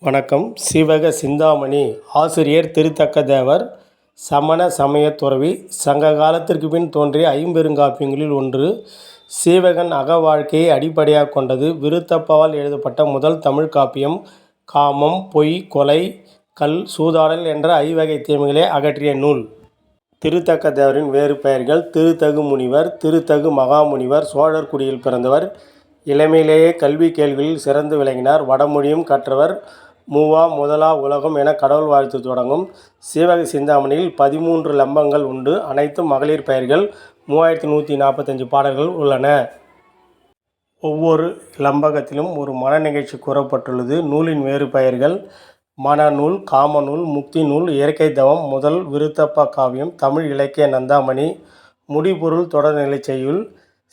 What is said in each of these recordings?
வணக்கம். சீவக சிந்தாமணி ஆசிரியர் திருத்தக்கதேவர் சமண சமயத் துறவி சங்க காலத்திற்கு பின் தோன்றிய ஐம்பெருங்காப்பியங்களில் ஒன்று சீவகன் அக வாழ்க்கையை அடிப்படையாக கொண்டது. விருத்தப்பாவால் எழுதப்பட்ட முதல் தமிழ்க் காப்பியம் காமம் பொய் கொலை கல் சூதாடல் என்ற ஐவகை தீமைகளை அகற்றிய நூல். திருத்தக்கதேவரின் வேறு பெயர்கள் திருத்தகு முனிவர் திருத்தகு மகாமுனிவர் சோழர் குடியில் பிறந்தவர் இளமையிலேயே கல்வி கேள்விகளில் சிறந்து விளங்கினார். வடமொழியும் கற்றவர். மூவா முதலா உலகம் என கடவுள் வாழ்த்து தொடங்கும் சீவக சிந்தாமணியில் பதிமூன்று லம்பங்கள் உண்டு. அனைத்தும் மகளிர் பெயர்கள் மூவாயிரத்தி நூற்றி நாற்பத்தஞ்சு பாடல்கள் உள்ளன. ஒவ்வொரு லம்பகத்திலும் ஒரு மன நிகழ்ச்சி கூறப்பட்டுள்ளது. நூலின் வேறு பெயர்கள் மனநூல் காமநூல் முக்தி நூல் இயற்கை தவம் முதல் விருத்தப்ப காவியம் தமிழ் இலக்கிய நந்தாமணி முடிபொருள் தொடர்நிலை செய்யுள்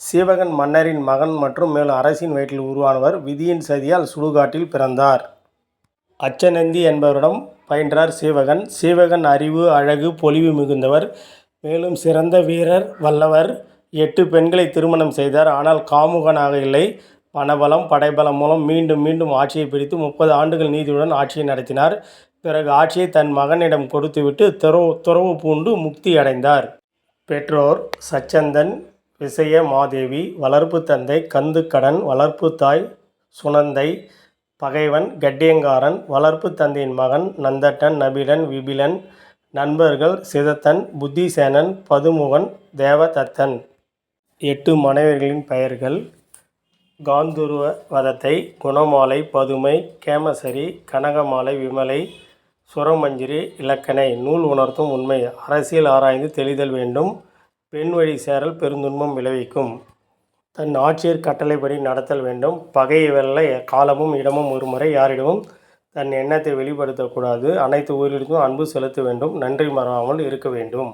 சீவகன் மன்னரின் மகன் மற்றும் மேலும் அரசின் வயிற்றில் உருவானவர் விதியின் சதியால் சுடுகாட்டில் பிறந்தார். அச்சநந்தி என்பவரிடம் பயின்றார் சீவகன். சீவகன் அறிவு அழகு பொலிவு மிகுந்தவர். மேலும் சிறந்த வீரர் வல்லவர். எட்டு பெண்களை திருமணம் செய்தார். ஆனால் காமுகனாக இல்லை. பணபலம் படைபலம் மூலம் மீண்டும் மீண்டும் ஆட்சியை பிடித்து முப்பது ஆண்டுகள் நீதியுடன் ஆட்சியை நடத்தினார். பிறகு ஆட்சியை தன் மகனிடம் கொடுத்துவிட்டு துறவு துறவு பூண்டு முக்தி அடைந்தார். பெற்றோர் சச்சந்தன் விசய மாதேவி வளர்ப்பு தந்தை கந்துக்கடன் வளர்ப்பு தாய் சுனந்தை பகைவன் கட்டியங்காரன் வளர்ப்பு தந்தையின் மகன் நந்தட்டன் நபிலன் விபிலன் நண்பர்கள் சிதத்தன் புத்திசேனன் பதுமுகன் தேவதத்தன். எட்டு மனைவர்களின் பெயர்கள் காந்துருவ வதத்தை குணமாலை பதுமை கேமசரி கனகமாலை விமலை சுரமஞ்சிரி இலக்கணை. நூல் உணர்த்தும் உண்மை. அரசியல் ஆராய்ந்து தெளிதல் வேண்டும். பெண் வழி சேரல் பெருந்துன்பம் விளைவிக்கும். தன் ஆட்சியர் கட்டளைப்படி நடத்தல் வேண்டும். பகையை வெல்ல காலமும் இடமும் ஒருமுறை யாரிடமும் தன் எண்ணத்தை வெளிப்படுத்தக்கூடாது. அனைத்து உயிரிடத்தும் அன்பு செலுத்த வேண்டும். நன்றி மறவாமல் இருக்க வேண்டும்.